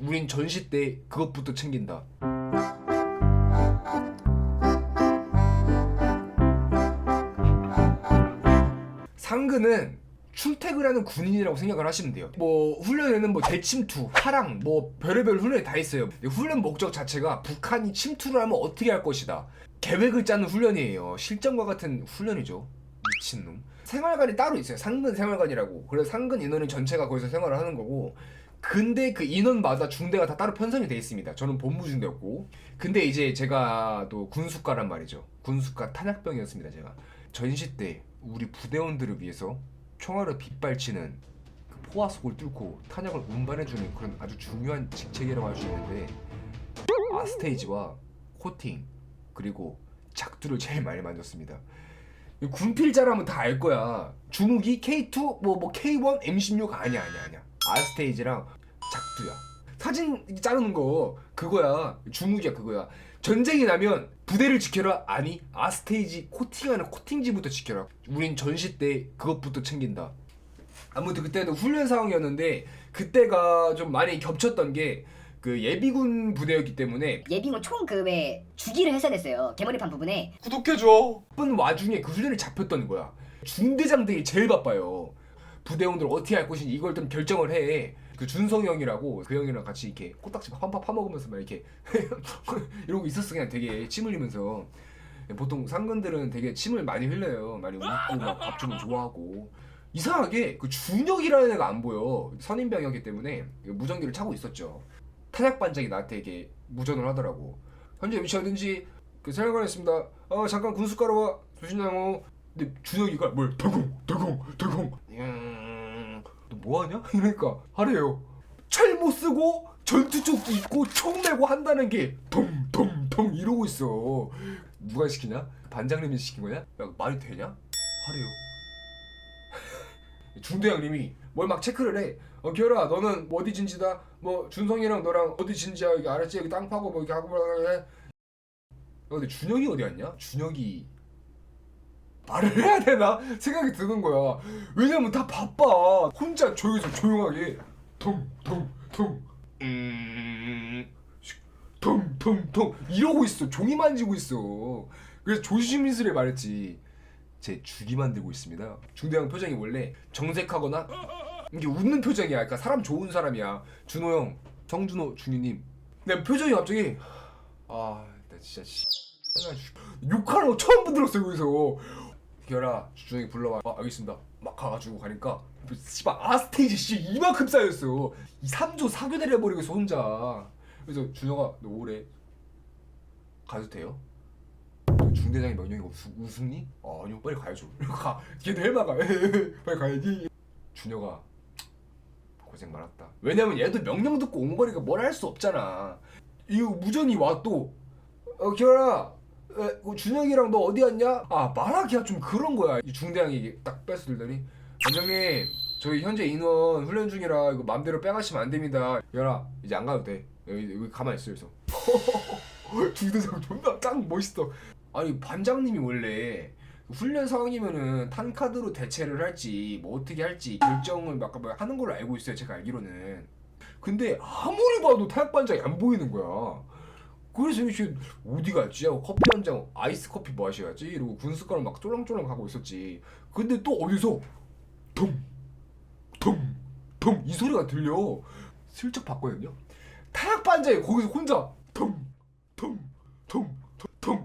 우린 전시 때 그것부터 챙긴다. 상근은 출퇴근하는 군인이라고 생각을 하시면 돼요. 뭐 훈련에는 뭐 대침투, 하랑, 뭐 별의별 훈련이 다 있어요. 훈련 목적 자체가 북한이 침투를 하면 어떻게 할 것이다. 계획을 짜는 훈련이에요. 실전과 같은 훈련이죠. 미친놈. 생활관이 따로 있어요. 상근 생활관이라고. 그래서 상근 인원은 전체가 거기서 생활을 하는 거고. 근데 그 인원마다 중대가 다 따로 편성이 돼 있습니다. 저는 본부 중대였고. 근데 이제 제가 또 군수과란 말이죠. 군수과 탄약병이었습니다. 제가 전시 때 우리 부대원들을 위해서 총알을 빗발치는 그 포화 속을 뚫고 탄약을 운반해주는 그런 아주 중요한 직책이라고 할 수 있는데 아스테이지와 코팅 그리고 작두를 제일 많이 만졌습니다. 이 군필자라면 다 알 거야. 주무기 K2 뭐 뭐 K1 M16 아니야 아니야 아니야. 아스테이지랑 작두야. 사진 자르는 거 그거야. 주무기야 그거야. 전쟁이 나면 부대를 지켜라 아니 아스테이지 코팅하는 코팅지부터 지켜라. 우린 전시 때 그것부터 챙긴다. 아무튼 그때는 훈련 상황이었는데 그때가 좀 많이 겹쳤던 게 그 예비군 부대였기 때문에 예비군 총그왜 주기를 됐어요. 개머리판 부분에 구독해줘. 바쁜 와중에 그 훈련이 잡혔던 거야. 중대장들이 제일 바빠요. 부대원들 어떻게 할 것인지 이걸 좀 결정을 해. 그 준성 형이라고 그 형이랑 같이 이렇게 코딱지 한파 파먹으면서 막 이렇게 이러고 있었어. 그냥 되게 침 흘리면서. 보통 상근들은 되게 침을 많이 흘려요. 많이 웃고 막 밥 주면 좋아하고. 이상하게 그 준혁이라는 애가 안 보여. 선임병이었기 때문에 무전기를 차고 있었죠. 탄약 반장이 나한테 이게 무전을 하더라고. 현재 위치 어딘지 그 생각하겠습니다. 어 잠깐 군수가로 와. 조신장호. 근데 준혁이가 뭘 대공 대공 대공. 뭐하냐? 이러니까 하래요. 철못 쓰고 전투쪽도 입고 총 메고 한다는 게 덩덩덩 이러고 있어. 누가 시키냐? 반장님이 시킨 거냐? 야 말이 되냐? 하래요. 중대장님이 뭘 막 체크를 해. 어 기열아 너는 어디 진지다? 뭐 준성이랑 너랑 어디 진지야? 알았지? 여기 땅 파고 뭐 이렇게 하고 뭐 해. 야, 근데 준혁이 어디 갔냐? 준혁이 말을 해야 되나 생각이 드는 거야. 왜냐면 다 바빠. 혼자 조용해서 조용하게 통통통 음 통통통 이러고 있어. 종이 만지고 있어. 그래서 조심스레 말했지. 제 죽이 만들고 있습니다. 중대장 표정이 원래 정색하거나 이게 웃는 표정이야. 그러니까 사람 좋은 사람이야. 준호 형, 정준호 준이님. 내 표정이 갑자기 아, 나 진짜 씨. 욕하는 거 처음 들었어요 여기서. 기열아, 주정이 불러와. 아, 알겠습니다. 막 가가지고 가니까 씨발 아스테이지 씨 이만큼 쌓였어. 이 3조 사교대를 해버리고 있어 혼자. 그래서 준호가 너 오래 가도 돼요? 중대장이 명령이 없, 웃음니? 아, 아니요 빨리 가야죠. 가. 걔도 해마가. 빨리 가야지. 준혁아 고생 많았다. 왜냐면 얘도 명령 듣고 온 거니까 뭘 할 수 없잖아. 이 무전이 와 또. 어 기열아, 에, 그 준혁이랑 너 어디 갔냐? 아 말하기가 좀 그런 거야. 이 중대장이 딱 들더니 원장님 저희 현재 인원 훈련 중이라 이거 맘대로 빼가시면 안 됩니다. 기열아 이제 안 가도 돼. 여기, 여기 가만히 있어 그래서. 중대장 존나 딱 멋있어. 아니 반장님이 원래 훈련 상황이면은 탄카드로 대체를 할지 뭐 어떻게 할지 결정을 막뭐 하는 걸로 알고 있어요 제가 알기로는 근데 아무리 봐도 탄약 반장이 안 보이는 거야 그래서 이씨 어디 갔지? 하고 커피 한 잔 아이스 커피 뭐 마셔야지? 이러고 군수가를 막 쫄랑쫄랑 하고 있었지. 근데 또 어디서 통통통 이 소리가 들려. 슬쩍 봤거든요. 탄약 반장이 거기서 혼자 통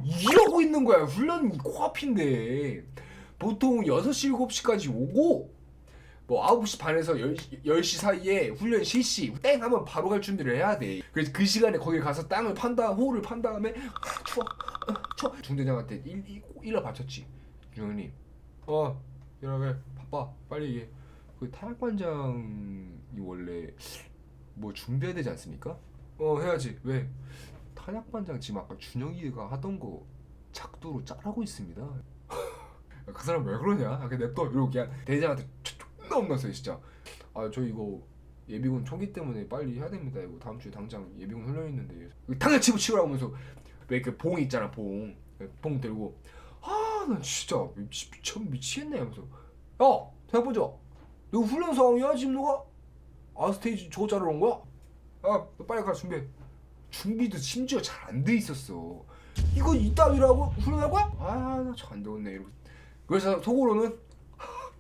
이러고 있는 거야. 훈련이 코앞인데. 보통 6시 7시까지 오고 뭐 9시 반에서 10시, 10시 사이에 훈련 실시. 땡 하면 바로 갈 준비를 해야 돼. 그래서 그 시간에 거기 가서 땅을 판 다음 호를 판 다음에 아, 추워 아, 추워. 중대장한테 일, 일, 일러 바쳤지 중형님. 어왜 바빠. 빨리 얘기해. 그 탄약반장이 원래 뭐 준비해야 되지 않습니까? 어 해야지. 왜? 탄약반장 지금 아까 준영이가 하던 거 작두로 짤하고 있습니다. 그 사람 왜 그러냐? 아, 그냥 냅둬. 이러고 그냥 대장한테 존나 혼났어요 진짜. 아 저 이거 예비군 총기 때문에 빨리 해야 됩니다. 이거 다음 주에 당장 예비군 훈련 있는데 당장 치고 치우라고 하면서 왜그봉 있잖아 봉. 봉 들고 아난 진짜 미치, 미쳐 미치겠네 하면서 야 생각보자 너 훈련 상황이야 지금 너가 아스테이지 저거 자르러 온 거야? 아, 너 빨리 가 준비해. 준비도 심지어 잘 안 돼 있었어. 이거 이따위라고 훈련할 거야? 아, 나저안 되겠네 이러고. 그래서 속으로는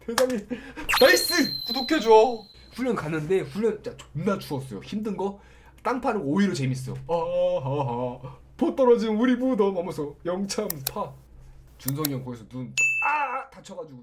대단히 나이스 구독해줘. 훈련 갔는데 훈련 진짜 존나 추웠어요. 힘든 거 땅 파는 거 오히려 재밌어. 아하하. 포 떨어진 우리 무덤 하면서 영참파. 준성이 형 거기서 눈아 다쳐가지고